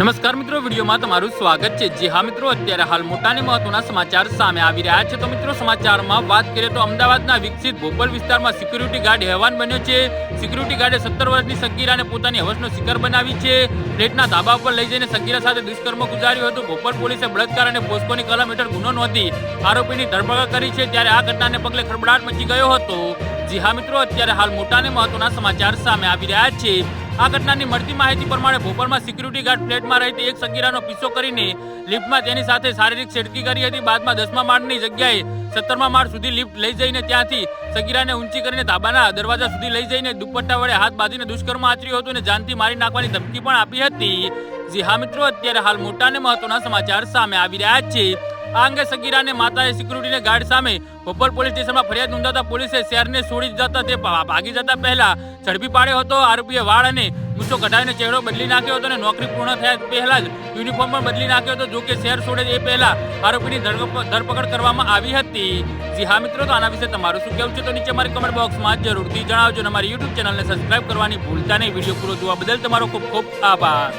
નમસ્કાર મિત્રો, વિડીયોમાં તમારું સ્વાગત છે. જી હા મિત્રો, અત્યારે હાલ મોટા ને મહત્વના સમાચાર સામે આવી રહ્યા છે. તો મિત્રો, સમાચારમાં વાત કરીએ તો અમદાવાદના વિકસિત ભોપલ વિસ્તારમાં સિક્યુરિટી ગાર્ડ હેવાન બન્યો છે. સિક્યુરિટી ગાર્ડે સત્તર વર્ષની સગીરાને પોતાની હવસનો શિકાર બનાવી છે. ફ્લેટના ધાબા પર લઈ જઈને સગીરા સાથે દુષ્કર્મ ગુજાર્યું હતું. ભોપલ પોલીસે બળાત્કાર અને પોસ્કોની કલમ હેઠળ ગુનો નોંધી આરોપીની ધરપકડ કરી છે. ત્યારે આ ઘટનાને પગલે ખળબડાટ મચી ગયો હતો. જી હા મિત્રો, અત્યારે હાલ મોટા ને મહત્વના સમાચાર સામે આવી રહ્યા છે. આ ઘટનાની મળતી માહિતી પ્રમાણે ભોપાલમાં સિક્યુરિટી ગાર્ડ ફ્લેટમાં રહેતી એક સગીરાનો પીછો કરીને લિફ્ટમાં તેની સાથે શારીરિક છેડતી કરી હતી. બાદમાં દસમા માળની જગ્યાએ સત્તરમા માળ સુધી લિફ્ટ લઈ જઈને ત્યાંથી સગીરાને ઊંચી કરીને ધાબાના દરવાજા સુધી લઈ જઈને દુપટ્ટા વડે હાથ બાંધીને દુષ્કર્મ આચર્યું હતું અને જાનથી મારી નાખવાની ધમકી પણ આપી હતી. જી હા મિત્રો, અત્યારે હાલ મોટા અને મહત્વના સમાચાર સામે આવી રહ્યા છે. આ અંગે સગીરાને માતાએ સિક્યુરિટીને ગાર્ડ સામે બોપલ પોલીસ સ્ટેશનમાં ફરિયાદ નોંધાતા પોલીસે શહેરને છોડી જતા તે ભાગી જતા પહેલા ઝડપી પાડ્યો હતો. આરોપીએ વાળ અને મૂછો કઢાવીને ચહેરો બદલી નાખ્યો હતો અને નોકરી પૂર્ણ થયા પહેલા જ યુનિફોર્મ પણ બદલી નાખ્યો હતો. જો કે શહેર છોડે એ પહેલા આરોપીની ધરપ- ધરપકડ કરવામાં આવી હતી. જી હા મિત્રો, તો આના વિશે તમારું શું કહેવું છે? તો નીચે મારી કમેન્ટ બોક્સમાં જરૂરથી જણાવજો અને અમારી યુટ્યુબ ચેનલને સબસ્ક્રાઇબ કરવાની ભૂલતા નહીં. વીડિયો પૂરો જોવા બદલ તમારો ખૂબ ખૂબ આભાર.